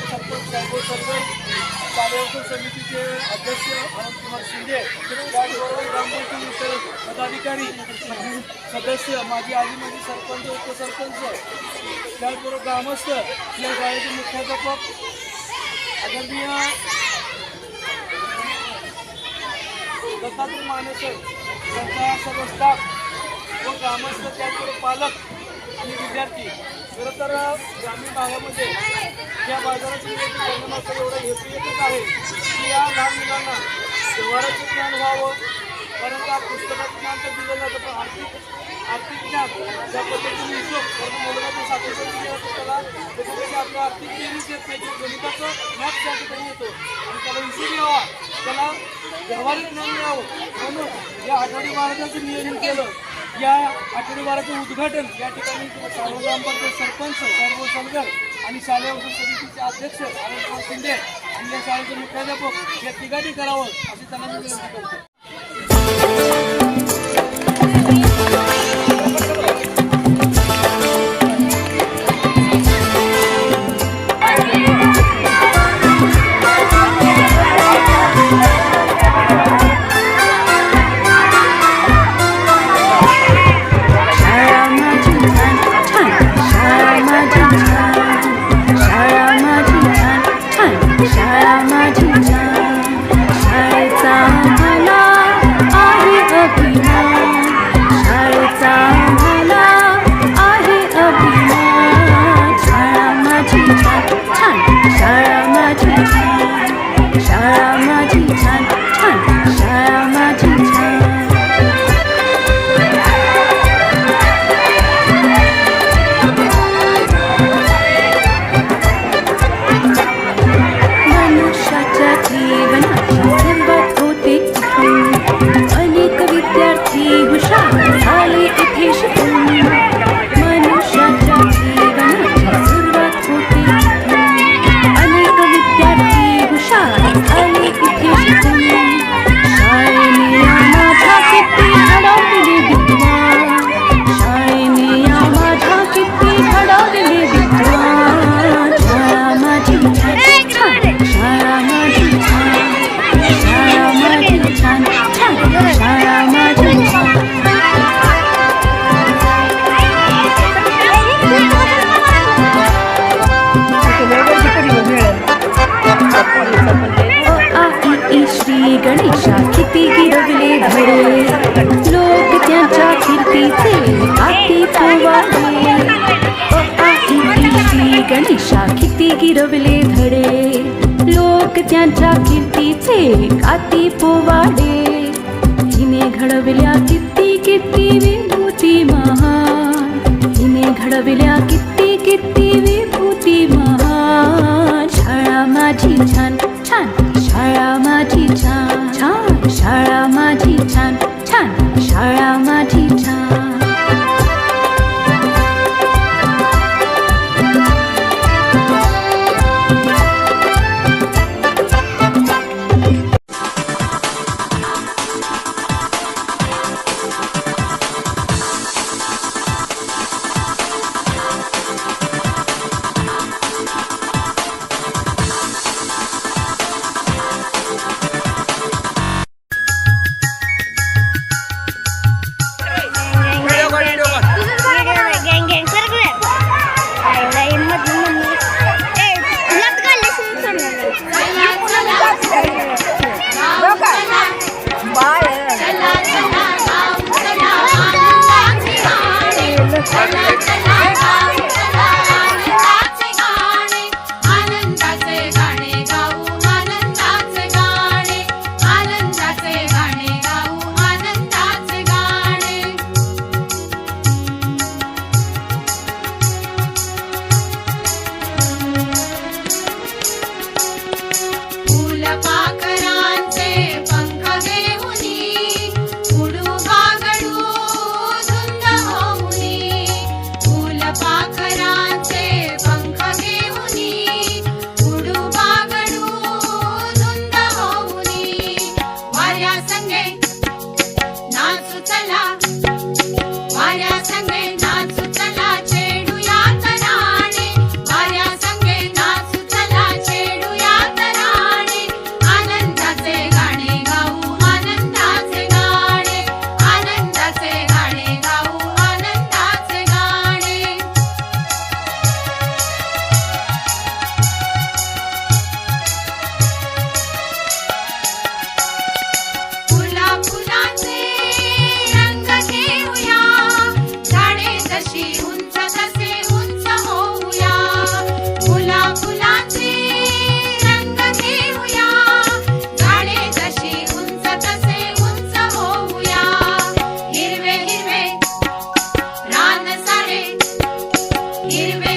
सरपंच कार्यवर्ग समितीचे अध्यक्ष अनंतकुमार शिंदे त्याचबरोबर ग्रामपंचायत इतर पदाधिकारी सदस्य माझी आजी माझी सरपंच उपसरपंच त्याचबरोबर ग्रामस्थ या शाळेचे मुख्याध्यापक आदरणीय दत्तात्रय मानेसर त्यांचा सर्व स्टाफ व ग्रामस्थ त्याचबरोबर पालक आणि विद्यार्थी खरं तर ग्रामीण भागामध्ये या बाजाराची मात्र एवढं हेतू एकच आहे की या लहान मुलांना व्यवहाराचं ज्ञान व्हावं. कारण त्या पुस्तकाचं ज्ञान तर दिलं जातं पण आर्थिक आर्थिक ज्ञान ज्या पद्धतीने हिशोब कारण मुलगा जो सातवीचं विषय त्याला त्याच्यापेक्षा आपलं आर्थिक ज्ञानच येत नाही गणिताचं मॅथ त्या ठिकाणी येतो. आणि त्याला हिशोब यावा त्याला व्यवहारिक ज्ञान मिळावं. म्हणून या आठवडी महाराजांचं नियोजन केलं. या आठवडी बाराचं उद्घाटन या ठिकाणी सार्व ग्रामपंचायत सरपंच सर्व सलगर आणि शालेय समितीचे अध्यक्ष अनंतकुमार शिंदे आणि या शाळेचे मुख्याध्यापक या ठिकाणी करावं अशी त्यांना विनंती करतो. 啊。ई श्री गणेशा किती गिरवले धडे लोक त्यांच्या कीर्तीचे आती पोवाडे अ आ इ ई श्री गणेशा किती गिरवले धडे लोक त्यांच्या कीर्तीचे आती पोवाडे हिने घडविल्या किती किती विभूती महान. हिने घडविल्या किती किती सोडणार नाही. Even-